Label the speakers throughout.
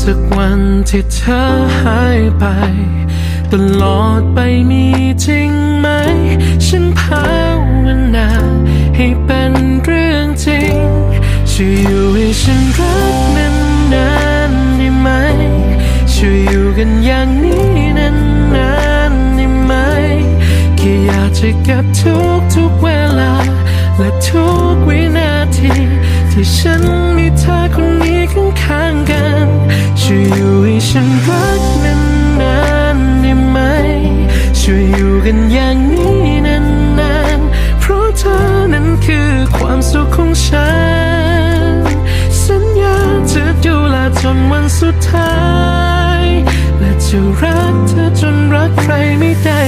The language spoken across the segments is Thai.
Speaker 1: สักวันที่เธอหายไป ตลอดไปมีจริงไหม ฉันภาวนาให้เป็นเรื่องจริงช่วยอยู่ให้ฉันรักนานๆได้ไหมช่วยอยู่กันอย่างนี้นานๆได้ไหมแค่อยากจะเก็บทุกทุกๆเวลา และทุกวินาที ที่ฉันมีเธอคนนี้ข้างๆ ช่วยอยู่ให้ฉันรักนานๆได้ไหม ช่วยอยู่กันอย่างนี้นานๆ เพราะเธอนั้นคือความสุขของฉัน สัญญาจะดูแลจนวันสุดท้าย และจะรักเธอจนรักใครไม่ได้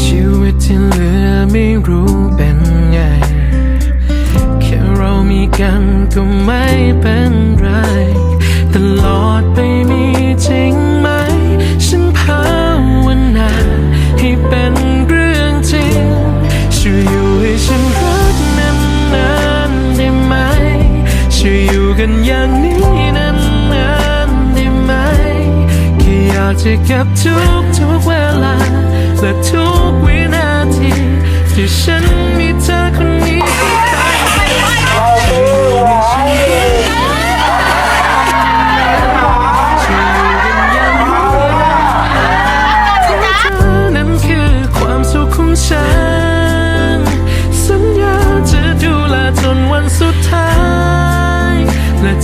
Speaker 1: ชีวิตที่เหลือไม่รู้เป็นไง มีกันก็ไม่เป็นไร ตลอดไปมีจริงไหม ฉันภาวนาให้เป็นเรื่องจริงช่วยอยู่ให้ฉันรักนานๆได้ไหมช่วยอยู่กันอย่างนี้นานๆได้ไหมแค่อยากจะเก็บทุกทุกๆเวลาและทุกวินาทีที่ฉัน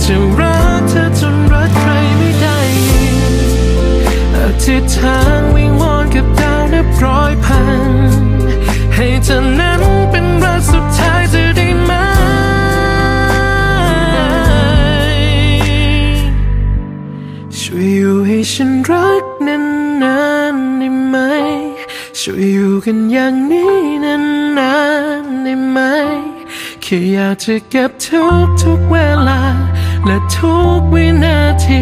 Speaker 1: จะรักเธอจนรักใครไม่ได้อีกอธิษฐานวิงวอนกับดาวนับร้อยพัน ให้เธอนั้นเป็นรักสุดท้ายจะได้ไหม ช่วยอยู่ให้ฉันรักนานๆได้ไหม ช่วยอยู่กันอย่างนี้นานๆได้ไหมแค่อยากจะเก็บทุกทุกๆเวลา และทุกวินาที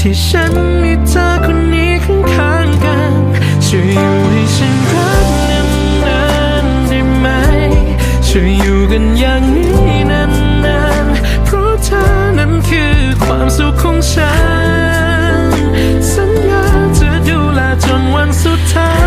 Speaker 1: ที่ฉันมีเธอคนนี้ข้างๆกัน ช่วยอยู่ให้ฉันรักนานๆได้ไหม ช่วยอยู่กันอย่างนี้นานๆ เพราะเธอนั้นคือความสุขของฉัน สัญญาจะดูแลจนวันสุดท้าย